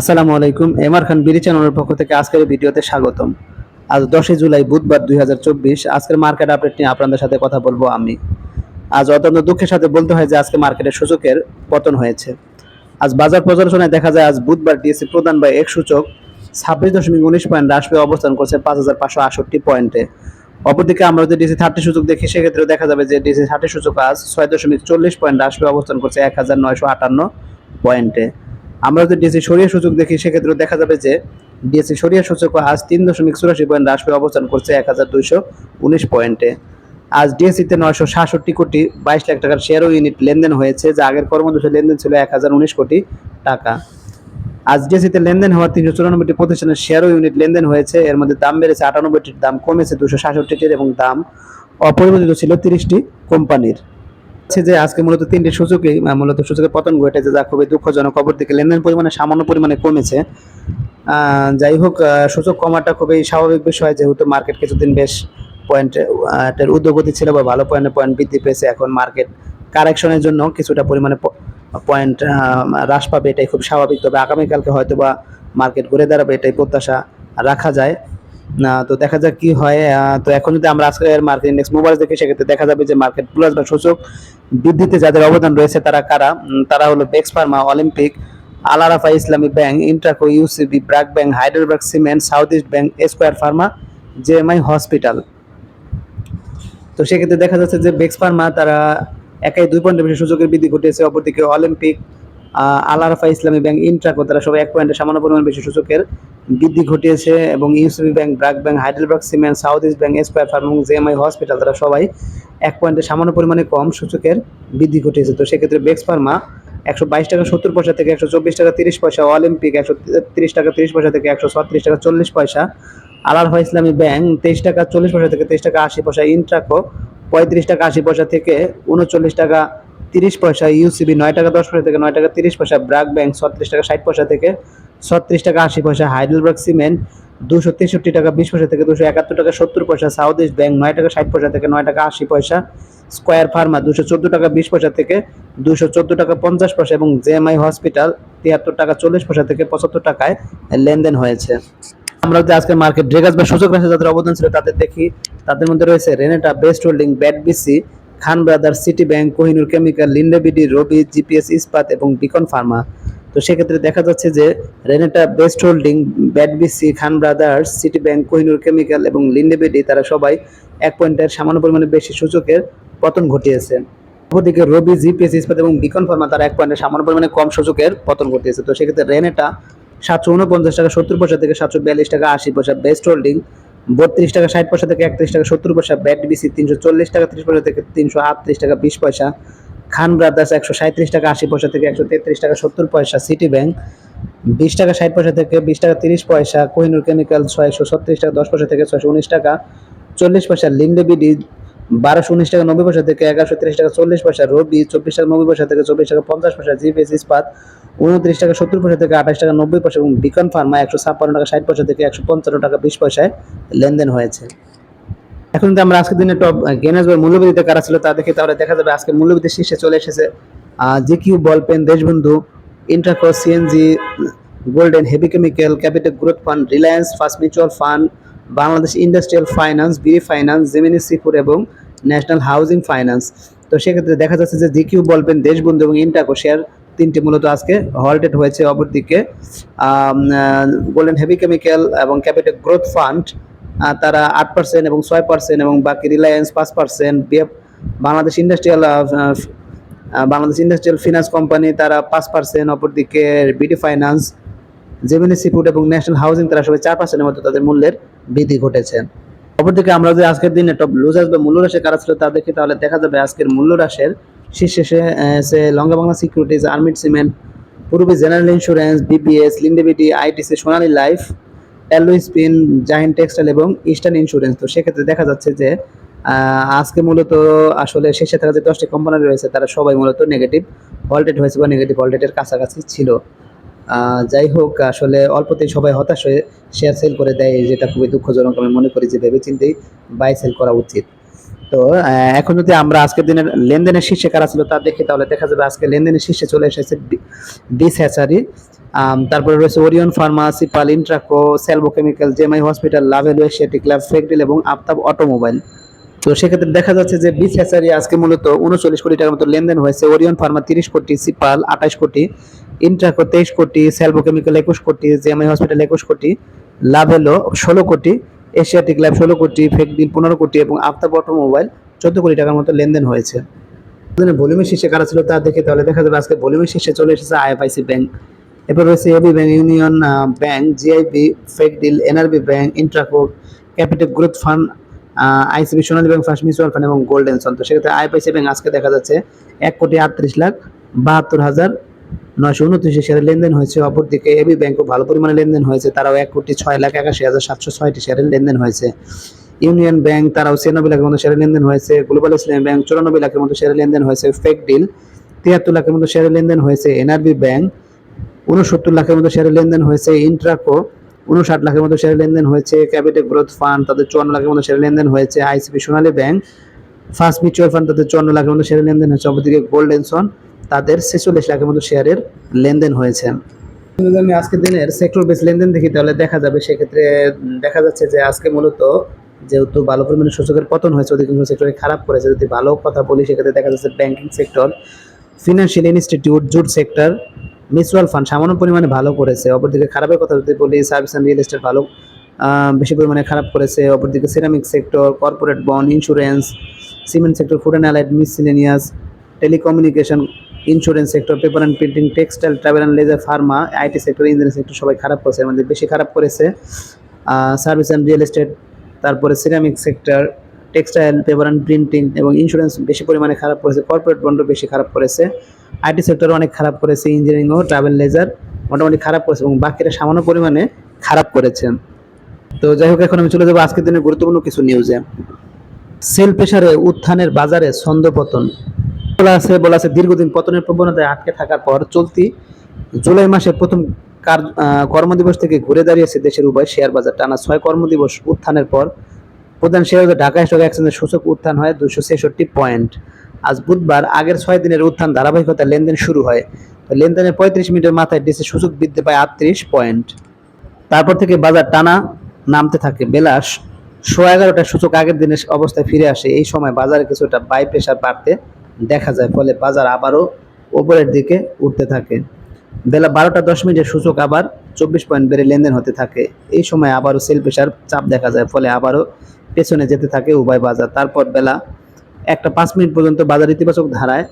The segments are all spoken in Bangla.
আসসালামু আলাইকুম, এমআর খান বিডি চ্যানেলের পক্ষ থেকে আজকের ভিডিওতে স্বাগতম। আজ দশই জুলাই বুধবার দুই হাজার চব্বিশ, আজকের মার্কেট আপডেট নিয়ে আপনাদের সাথে কথা বলব আমি। আজ অত্যন্ত দুঃখের সাথে বলতে হয় যে আজকে মার্কেটের সূচকের পতন হয়েছে। আজ বাজার পর্যালোচনায় দেখা যায় আজ বুধবার ডিএসসি প্রদান বা এক সূচক ছাব্বিশ দশমিক উনিশ পয়েন্ট হ্রাস পেয়ে অবস্থান করছে পাঁচ হাজার পাঁচশো আষট্টি পয়েন্টে। অপরদিকে আমরা যদি ডিসি থার্টি সূচক দেখি, সেক্ষেত্রে দেখা যাবে যে ডিসি থার্টি সূচক আজ ছয় দশমিক চল্লিশ পয়েন্ট হ্রাস পেয়ে অবস্থান করছে এক হাজার নয়শো আটান্ন পয়েন্টে। আমরা যদি ডিএসসি সরিয়ে সূচক দেখি, সেক্ষেত্রে দেখা যাবে যে ডিএসসি সরিয়ে সূচক আজ তিন দশমিক চুরাশি পয়েন্ট হ্রাস পেয়ে অবস্থান করছে এক হাজার দুইশো উনিশ পয়েন্টে। আজ ডিএসসিতে নয়শো সাতষট্টি কোটি বাইশ লাখ টাকার শেয়ার ইউনিট লেনদেন হয়েছে, যা আগের কর্মদিবসে লেনদেন ছিল এক হাজার উনিশ কোটি টাকা। আজ ডিএসসিতে লেনদেন হওয়া তিনশো চুরানব্বইটি প্রতিষ্ঠানের শেয়ার ইউনিট লেনদেন হয়েছে, এর মধ্যে দাম বেড়েছে আটানব্বইটির দাম কমেছে দুশো সাতষট্টিটির এবং দাম অপরিবর্তিত ছিল তিরিশটি কোম্পানির। হচ্ছে যে আজকে মূলত তিনটি সূচকেই আহ, মূলত সূচকের পতন ঘটেছে যা খুবই দুঃখজনক। খবর থেকে লেনদেন পরিমাণে সামান্য পরিমাণে কমেছে। যাই হোক সূচক কমাটা খুবই স্বাভাবিক বিষয় যেহেতু মার্কেট কিছুদিন বেশ পয়েন্ট এর ঊর্ধ্বগতি ছিল বা ভালো পয়েন্টে পয়েন্ট বৃদ্ধি পেয়েছে এখন মার্কেট কারেকশনের জন্য কিছুটা পরিমাণে পয়েন্ট হ্রাস পাবে এটাই খুব স্বাভাবিক। তবে আগামীকালকে হয়তো বা মার্কেট ঘুরে দাঁড়াবে এটাই প্রত্যাশা রাখা যায়। তো দেখা যাক কি হয় তো এখন যদি আমরা আজকের মার্কেট ইন্ডেক্স মোবাইল দেখি, সেক্ষেত্রে দেখা যাবে যে মার্কেট প্লাস বা সূচক বৃদ্ধিতে যাদের অবদান রয়েছে তারা কারা? তারা হলো বেক্স pharma Olympic Al Arafah Islami bank Intraco UCB BRAC bank Heidelberg cement South East bank Square pharma JMI hospital তো সেক্ষেত্রে দেখা যাচ্ছে যে বেক্স ফার্মা তারা একাই দুই পয়েন্টের বেশি সুযোগের বৃদ্ধি ঘটেছে অপরদিকে অলিম্পিক আহ, আল আরাফা ইসলামী ব্যাংক ইন্ট্রাকো তারা সবাই এক পয়েন্টে সামান্য পরিমাণ বেশি সূচকের বৃদ্ধি ঘটিয়েছে এবং UCB bank BRAC bank Heidelberg cement South East bank Square pharma এবং জেএমআই হসপিটাল তারা সবাই এক পয়েন্টে সামান্য পরিমাণে কম সূচকের বৃদ্ধি ঘটিয়েছে। তো সেক্ষেত্রে বেক্স ফার্মা একশো বাইশ টাকা সত্তর পয়সা থেকে একশো চব্বিশ টাকা তিরিশ পয়সা অলিম্পিক একশো তিরিশ টাকা তিরিশ পয়সা থেকে একশো ছত্রিশ টাকা চল্লিশ পয়সা আলারফা ইসলামী ব্যাংক তেইশ টাকা চল্লিশ পয়সা থেকে তেইশ টাকা আশি পয়সা ইন্ট্রাকো পঁয়ত্রিশ টাকা আশি পয়সা থেকে উনচল্লিশ টাকা তিরিশ পয়সা ইউসিবি নয় টাকা দশ পয়সা থেকে নয় টাকা তিরিশ পয়সা ব্র্যাক ব্যাংক ছত্রিশ টাকা ষাট পয়সা থেকে ছত্রিশ টাকা আশি পয়সা হাইডেলবার্গ সিমেন্ট দুশো তেষট্টি টাকা বিশ পয়সা থেকে দুশো একাত্তর টাকা সত্তর পয়সা, সাউথ ইস্ট ব্যাংক নয় টাকা ষাট পয়সা থেকে নয় টাকা আশি পয়সা, স্কোয়ার ফার্মা দুশো চোদ্দ টাকা বিশ পয়সা থেকে দুশো চোদ্দ টাকা পঞ্চাশ পয়সা এবং জেএমআই হসপিটাল তিয়াত্তর টাকা চল্লিশ পয়সা থেকে পঁচাত্তর টাকায় লেনদেন হয়েছে। আমরা যদি আজকে মার্কেট ড্রেগাস বা সূচক রাশি যাদের অবদান ছিল তাদের দেখি, তাদের মধ্যে রয়েছে Renata, Best Holding, BAT BC Khan Brothers, City Bank, Kohinoor Chemical Linde BD Robi, GPS, ইস্পাত এবং বিকন ফার্মা। তো সেক্ষেত্রে দেখা যাচ্ছে যে Renata Best Holding, BAT BC, Khan Brothers, City Bank, Kohinoor Chemical এবং লিন্ডেবিডি তারা সবাই এক পয়েন্টের সামান্য পরিমাণে বেশি সূচকের পতন ঘটিয়েছে। অপরদিকে রবি, জিপিএস, ইস্পাত এবং বিকন ফার্মা, তারা এক পয়েন্টের সামান্য পরিমাণে কম সূচকের পতন ঘটিয়েছে। তো সেক্ষেত্রে রেনেটা সাতশো উনপঞ্চাশ টাকা, সত্তর পয়সা থেকে সাতশো বিয়াল্লিশ টাকা, আশি পয়সা বেস্ট হোল্ডিং বত্রিশ টাকা ষাট পয়সা থেকে একত্রিশ টাকা সত্তর পয়সা, ব্যাট বিসি তিনশো চল্লিশ টাকা ত্রিশ পয়সা থেকে তিনশো আটত্রিশ টাকা বিশ পয়সা, খান ব্রাদার্স একশো সাঁত্রিশ টাকা আশি পয়সা থেকে একশো তেত্রিশ টাকা সত্তর পয়সা, সিটি ব্যাংক বিশ টাকা ষাট পয়সা থেকে বিশ টাকা তিরিশ পয়সা, কোহিনুর কেমিক্যাল ছয়শো ছত্রিশ টাকা দশ পয়সা থেকে ছয়শো উনিশ টাকা, চল্লিশ পয়সা লিন্ডেবিডি বারোশো উনিশ টাকা নব্বই পয়সা থেকে এগারোশো তিরিশ টাকা চল্লিশ পয়সা, রবি চব্বিশ টাকা নব্বই পয়সা থেকে চব্বিশ টাকা পঞ্চাশ পয়সা, জিপিএস ইস্পাত উনত্রিশ টাকা সত্তর পয়সা থেকে আঠাশ টাকা নব্বই পয়সা এবং বিকন ফার্মা একশো ছাপ্পান্ন টাকা ষাট পয়সা থেকে একশো পঞ্চান্ন টাকা বিশ পয়সায় লেনদেন হয়েছে। এখন যদি আমরা আজকের দিনে টপ গেনেস বা মূল্যবৃদ্ধিতে কারা ছিল তা দেখে তাহলে দেখা যাবে আজকে মূল্যবৃদ্ধির শীর্ষে চলে এসেছে GQ Ball Pen Deshbandhu, Intercross CNG Golden, Heavy Chemical, Capital Growth Fund, Reliance, First Mutual Fund, Bangladesh Industrial Finance, BD Finance, Gemini Seafood এবং ন্যাশনাল হাউজিং ফাইন্যান্স। তো সেক্ষেত্রে দেখা যাচ্ছে যে জিকিউ বলবেন দেশবন্ধু এবং ইন্টাকো শেয়ার তিনটি মূলত আজকে হল্টেড হয়েছে অপরদিকে। গোল্ডেন হেভি কেমিক্যাল এবং ক্যাপিটাল গ্রোথ ফান্ড তারা আট পার্সেন্ট এবং ছয় পার্সেন্ট এবং বাকি রিলায়েন্স পাঁচ percent BF, Bangladesh Industrial Bangladesh Industrial Finance company তারা পাঁচ পার্সেন্ট অপরদিকে বিডি ফাইন্যান্স জেমিনি সিফুড এবং ন্যাশনাল হাউজিং তারা সবাই চার পার্সেন্টের মতো তাদের মূল্যের বৃদ্ধি ঘটেছে। অপরদিকে আমরা যদি আজকের দিনে টপ লুজার্স বা মূল্যরাশি কারা ছিল তা দেখি, তাহলে দেখা যাবে আজকের মূল্যরাশের শীর্ষে সে লঙ্গা Bangla securities আর্মিড cement Purabi General Insurance BPS Linde BD ITC Sonali Life alloy spin Zaheen textile এবং ইস্টার্ন ইন্স্যুরেন্স তো সেক্ষেত্রে দেখা যাচ্ছে যে আজকে মূলত আসলে শেষে থাকা যে দশটি কোম্পানি রয়েছে, তারা সবাই মূলত নেগেটিভ ভল্টেড হয়েছে বা নেগেটিভ ভল্টেডের কাছাকাছি ছিল। যাই হোক, আসলে অল্পতেই সবাই হতাশ হয়ে শেয়ার সেল করে দেয়, যেটা খুবই দুঃখজনক আমি মনে করি যে ভেবেচিন্তেই বাই সেল করা উচিত। তো এখন যদি আমরা আজকের দিনের লেনদেনের শীর্ষে কারা ছিল তা দেখি, তাহলে দেখা যাবে আজকে লেনদেনের শীর্ষে চলে এসেছে ডিস হ্যাচারি তারপরে রয়েছে Orion pharma সিপাল Intraco Salvo chemical JMI hospital level Asiatic lab ফেকডিল এবং আফতাব অটোমোবাইল তো সেক্ষেত্রে দেখা যাচ্ছে যে বিস হ্যাচারি আজকে মূলত উনচল্লিশ কোটি টাকার মতো লেনদেন হয়েছে। ওরিয়ন ফার্মা তিরিশ কোটি সিপাল আঠাশ কোটি। ইন্ট্রাকো তেইশ কোটি সেলভো কেমিক্যাল একুশ কোটি জেমআই হসপিটাল একুশ কোটি লাভেলো ষোলো কোটি এশিয়াটিক ল্যাব ষোলো কোটি ফেকডিল পনেরো কোটি এবং আফতাব অটোমোবাইল চোদ্দ কোটি টাকার মতো লেনদেন হয়েছে। ভলিউমের শীর্ষে কারা ছিল তা দেখে তাহলে দেখা যাবে আজকে ভলিউমের শীর্ষে চলে এসেছে আইএফআইসি ব্যাংক এরপর রয়েছে AB bank Union bank GIB ফেকডিল NRB bank Intraco Capital Growth Fund ICB Sonali bank First Mutual Fund এবং গোল্ডেন সন তো সেক্ষেত্রে আইএফআইসি ব্যাংক আজকে দেখা যাচ্ছে এক কোটি আটত্রিশ লাখ বাহাত্তর হাজার নয়শো উনত্রিশের শেয়ারের লেনদেন হয়েছে অপরদিকে এবি ব্যাংকও ভালো পরিমাণে লেনদেন হয়েছে তারাও এক কোটি ছয় লাখ একাশি হাজার সাতশো ছয়টি শেয়ারের লেনদেন হয়েছে ইউনিয়ন ব্যাংক তারাও ছিয়ানব্বই লাখের মতো শেয়ারের লেনদেন হয়েছে গ্লোবাল ইসলামী ব্যাংক চুরানব্বই লাখের মতো শেয়ারের লেনদেন হয়েছে ফেক ডিল তিয়াত্তর লাখের মতো শেয়ারের লেনদেন হয়েছে এনআরবি ব্যাংক উনসত্তর লাখের মতো শেয়ারের লেনদেন হয়েছে ইন্ট্রাকো উনষাট লাখের মতো শেয়ারের লেনদেন হয়েছে ক্যাপিটাল গ্রোথ ফান্ড তাদের চুয়ান্ন লাখের মতো শেয়ারের লেনদেন হয়েছে ICB Sonali bank First Mutual Fund তাদের চুয়ান্ন লাখের মতো শেয়ারের লেনদেন হয়েছে অপরদিকে গোল্ডেন সন তাদের ছেচল্লিশ লাখের মতো শেয়ারের লেনদেন হয়েছে। আমি আজকের দিনের সেক্টর বেস লেনদেন দেখি, তাহলে দেখা যাবে, সেক্ষেত্রে দেখা যাচ্ছে যে আজকে মূলত যেহেতু ভালো পরিমাণে সূচকের পতন হয়েছে, অধিকাংশ সেক্টরে খারাপ করেছে। যদি ভালো কথা বলি, সেক্ষেত্রে দেখা যাচ্ছে banking sector financial institute jute sector mutual fund সামান্য পরিমাণে ভালো করেছে। অপরদিকে খারাপের কথা যদি বলি সার্ভিস অ্যান্ড রিয়েল এস্টেট ভালো বেশি পরিমাণে খারাপ করেছে। অপরদিকে ceramic sector corporate bond insurance cement sector food and allied miscellaneous telecommunication insurance sector paper and printing textile travel and leisure pharma IT sector engineering sector সবাই খারাপ করেছে মধ্যে বেশি খারাপ করেছে। সার্ভিস অ্যান্ড রিয়েল এস্টেট তারপরে ceramic sector textile paper and printing এবং ইন্স্যুরেন্স বেশি পরিমাণে খারাপ করেছে কর্পোরেট বন্ডও বেশি খারাপ করেছে। আইটি সেক্টর অনেক খারাপ করেছে ইঞ্জিনিয়ারিং ও ট্রাভেল লেজার মোটামুটি খারাপ করেছে এবং বাকিরা সামান্য পরিমাণে খারাপ করেছে। তো যাই হোক, এখন আমি চলে যাব আজকের দিনের গুরুত্বপূর্ণ কিছু নিউজে সেল প্রেসারে উত্থানের বাজারে ছন্দপতন আছে, বলা আছে দীর্ঘদিন পতনের প্রবণতায় আটকে থাকার পর চলতি জুলাই মাসের প্রথম কার কর্মদিবস থেকে ঘুরে দাঁড়িয়েছে দেশের উভয় শেয়ার বাজার। টানা ছয় কর্মদিবস উত্থানের পর প্রধান শেয়ার বাজার ঢাকা স্টক এক্সচেঞ্জের সূচক উত্থান হয় দুশো ছেষট্টি পয়েন্ট। আজ বুধবার আগের ছয় দিনের উত্থান ধারাবাহিকতা লেনদেন শুরু হয়। লেনদেনের পঁয়ত্রিশ মিনিটের মাথায় ডিসি সূচক বৃদ্ধি পায় আটত্রিশ পয়েন্ট। তারপর থেকে বাজার টানা নামতে থাকে। বেলা শো এগারোটা সূচক আগের দিনের অবস্থায় ফিরে আসে। এই সময় বাজারে কিছুটা বাই প্রেশার বাড়তে দেখা যায়, ফলে বাজার আবারও ওপরের দিকে উঠতে থাকে। বেলা বারোটা দশ মিনিটে সূচক আবার চব্বিশ পয়েন্ট বেড়ে লেনদেন হতে থাকে। এই সময় আবারও সেল প্রেশার চাপ দেখা যায়, ফলে আবারও পেছনে যেতে থাকে উভয় বাজার। তারপর বেলা একটা পাঁচ মিনিট পর্যন্ত বাজার ইতিবাচক ধারায়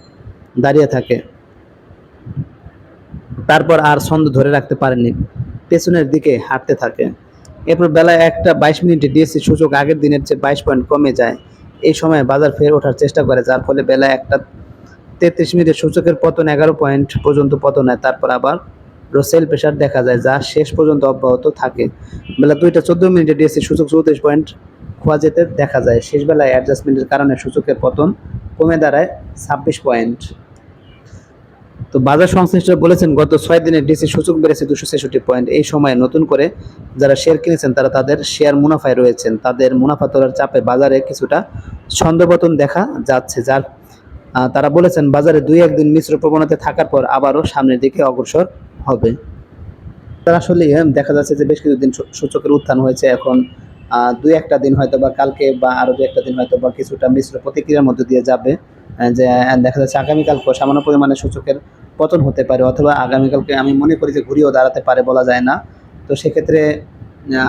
দাঁড়িয়ে থাকে। তারপর আর ছন্দ ধরে রাখতে পারেনি পেছনের দিকে হাঁটতে থাকে। এরপর বেলা একটা বাইশ মিনিটে ডিএসসি সূচক আগের দিনের চেয়ে বাইশ পয়েন্ট কমে যায়। এই সময় বাজার ফের ওঠার চেষ্টা করে, যার ফলে বেলা একটা তেত্রিশ মিনিটে সূচকের পতন, এগারো পয়েন্ট পর্যন্ত পতন হয়। তারপর আবার রোসেল প্রেশার দেখা যায়, যা শেষ পর্যন্ত অব্যাহত থাকে। বেলা দুইটা চোদ্দ মিনিটে ডিএসসি সূচক চৌত্রিশ পয়েন্ট খোয়া যেতে দেখা যায়। শেষ বেলায় অ্যাডজাস্টমেন্টের কারণে সূচকের পতন কমে দাঁড়ায় ছাব্বিশ পয়েন্ট। তো বাজার সংশ্লিষ্ট বলেছেন, গত ছয় দিনে ডিসি সূচক বেড়েছে দুশো ছেষট্টি পয়েন্ট। এই সময়ে নতুন করে যারা শেয়ার কিনেছেন, তারা তাদের শেয়ার মুনাফায় রয়েছেন। তাদের মুনাফা তোলার চাপে বাজারে কিছুটা ছন্দপতন দেখা যাচ্ছে। যার তারা বলেছেন, বাজারে দুই একদিন মিশ্র প্রবণতা থাকার পর আবারও সামনের দিকে অগ্রসর হবে। তারা আসলে দেখা যাচ্ছে যে বেশ কিছুদিন সূচকের উত্থান হয়েছে। এখন দুই একটা দিন হয়তো বা কালকে বা আরও দু একটা দিন হয়তো বা কিছুটা মিশ্র প্রতিক্রিয়ার মধ্যে দিয়ে যাবে। যে, দেখা যাচ্ছে আগামীকাল সামান্য পরিমাণে সূচকের পতন হতে পারে অথবা আগামীকালকে আমি মনে করি যে ঘুরিয়েও দাঁড়াতে পারে বলা যায় না। তো সেক্ষেত্রে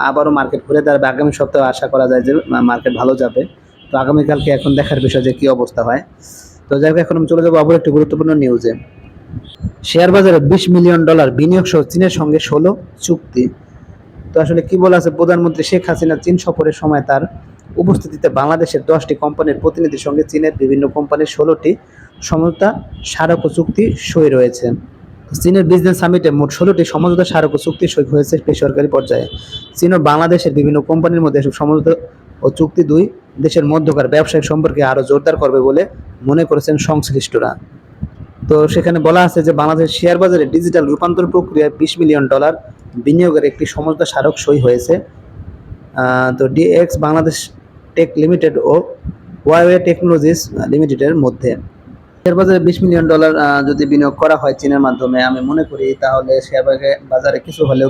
আবারও মার্কেট ঘুরে দাঁড়াবে। আগামী সপ্তাহে আশা করা যায় যে মার্কেট ভালো যাবে। তো আগামীকালকে এখন দেখার বিষয় যে কী অবস্থা হয়। তো যাই এখন আমি চলে যাব আবার একটি গুরুত্বপূর্ণ নিউজে শেয়ার বাজারে বিশ মিলিয়ন ডলার বিনিয়োগ সহ চীনের সঙ্গে ষোলো চুক্তি। তো আসলে কি বলা আছে, প্রধানমন্ত্রী শেখ হাসিনা চীন সফরের সময় তার উপস্থিতিতে বাংলাদেশের দশটি কোম্পানির প্রতিনিধির সঙ্গে চীনের বিভিন্ন কোম্পানির ষোলোটি সমঝোতা স্মারক ও চুক্তি সই রয়েছে। চীনের বিজনেস সামিটে মোট ষোলোটি সমঝোতা স্মারক চুক্তি সই হয়েছে বেসরকারি পর্যায়ে। চীন ও বাংলাদেশের বিভিন্ন কোম্পানির মধ্যে এসব সমঝোতা ও চুক্তি দুই দেশের মধ্যকার ব্যবসায়িক সম্পর্কে আরও জোরদার করবে বলে মনে করেছেন সংশ্লিষ্টরা। তো সেখানে বলা আছে যে বাংলাদেশ শেয়ার বাজারে ডিজিটাল রূপান্তর প্রক্রিয়ায় বিশ মিলিয়ন ডলার বিনিয়োগের একটি সমঝোতা স্মারক সই হয়েছে। তো ডিএক্স বাংলাদেশ টেক লিমিটেড ও ওয়াইওয়ে টেকনোলজিস লিমিটেডের মধ্যে। শেয়ার বাজারে বিশ মিলিয়ন ডলার যদি বিনিয়োগ করা হয় চীনের মাধ্যমে, আমি মনে করি তাহলে শেয়ার বাজারে- কিছু হলেও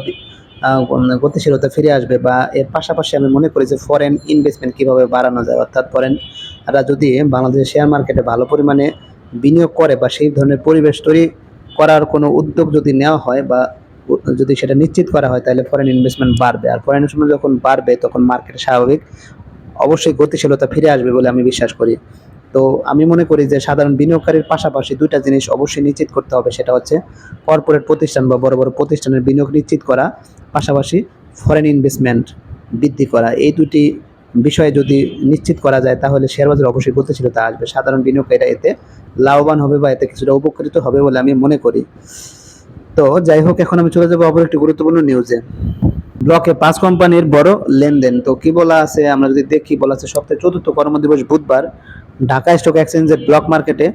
গতিশীলতা ফিরে আসবে বা এর পাশাপাশি আমি মনে করি যে ফরেন ইনভেস্টমেন্ট কীভাবে বাড়ানো যায়, অর্থাৎ ফরেনরা যদি বাংলাদেশের শেয়ার মার্কেটে ভালো পরিমাণে বিনিয়োগ করে বা সেই ধরনের পরিবেশ তৈরি করার কোনো উদ্যোগ যদি নেওয়া হয় বা যদি সেটা নিশ্চিত করা হয়, তাহলে ফরেন ইনভেস্টমেন্ট বাড়বে। আর ফরেন ইনভেস্টমেন্ট যখন বাড়বে, তখন মার্কেটে স্বাভাবিক, অবশ্যই গতিশীলতা ফিরে আসবে বলে আমি বিশ্বাস করি। তো আমি মনে করি যে সাধারণ বিনিয়োগকারীর পাশাপাশি দুইটা জিনিস অবশ্যই নিশ্চিত করতে হবে, সেটা হচ্ছে কর্পোরেট প্রতিষ্ঠান বা বড় বড় প্রতিষ্ঠানের বিনিয়োগ নিশ্চিত করা, পাশাপাশি ফরেন ইনভেস্টমেন্ট বৃদ্ধি করা। এই দুটি বিষয়ে যদি নিশ্চিত করা যায়, তাহলে শেয়ার বাজারে অবশ্যই গতিশীলতা আসবে। সাধারণ বিনিয়োগকারীরা এতে লাভবান হবে বা এতে কিছুটা উপকৃত হবে বলে আমি মনে করি। তো যাই হোক, এখন আমি চলে যাব অপর একটি গুরুত্বপূর্ণ নিউজে ব্লকে পাঁচ কোম্পানির বড় লেনদেন। তো কি বলা আছে? আমরা যদি দেখি, বলা আছে সপ্তাহে চতুর্থ কর্মদিবস বুধবার। ঢাকা স্টক এক্সচেঞ্জের ব্লক মার্কেটে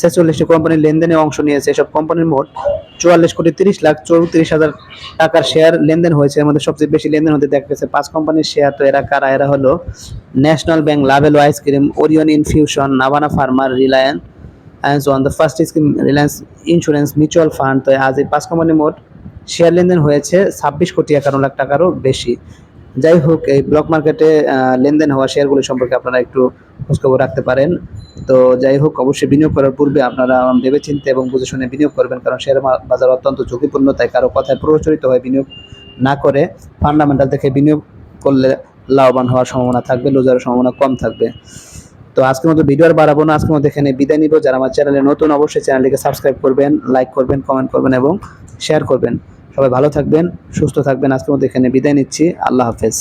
ছেচল্লিশটি কোম্পানির লেনদেনে অংশ নিয়েছে। এসব কোম্পানির মোট চুয়াল্লিশ কোটি তিরিশ লাখ চৌত্রিশ হাজার টাকার শেয়ার লেনদেন হয়েছে। মধ্যে সবচেয়ে বেশি লেনদেন হতে দেখা গেছে পাঁচ কোম্পানির শেয়ার। তো এরা কারা? এরা হলো national bank level ice cream Orion infusion Navana farmer Reliance and on the first scheme Reliance insurance mutual fund তো আজ এই পাঁচ কোম্পানির মোট শেয়ার লেনদেন হয়েছে ছাব্বিশ কোটি একান্ন লাখ টাকারও বেশি। যাই হোক এই ব্লক মার্কেটে লেনদেন হওয়া শেয়ারগুলি সম্পর্কে আপনারা একটু খোঁজখবর রাখতে পারেন। তো যাই হোক অবশ্যই বিনিয়োগ করার পূর্বে আপনারা ভেবেচিন্তে এবং বুঝে শুনে বিনিয়োগ করবেন, কারণ শেয়ার বাজার অত্যন্ত ঝুঁকিপূর্ণ, তাই কারও কথায় প্রচলিত হয়ে বিনিয়োগ না করে ফান্ডামেন্টাল থেকে বিনিয়োগ করলে লাভবান হওয়ার সম্ভাবনা থাকবে, লুজারের সম্ভাবনা কম থাকবে। তো আজকের মতো ভিডিও আর বাড়াবো না, আজকের মতো এখানে বিদায় নিব। যারা আমার চ্যানেলে নতুন, অবশ্যই চ্যানেলটিকে সাবস্ক্রাইব করবেন লাইক করবেন কমেন্ট করবেন এবং শেয়ার করবেন। সবাই ভালো থাকবেন সুস্থ থাকবেন। আজকের মধ্যে এখানে বিদায় নিচ্ছি। আল্লাহ হাফেজ।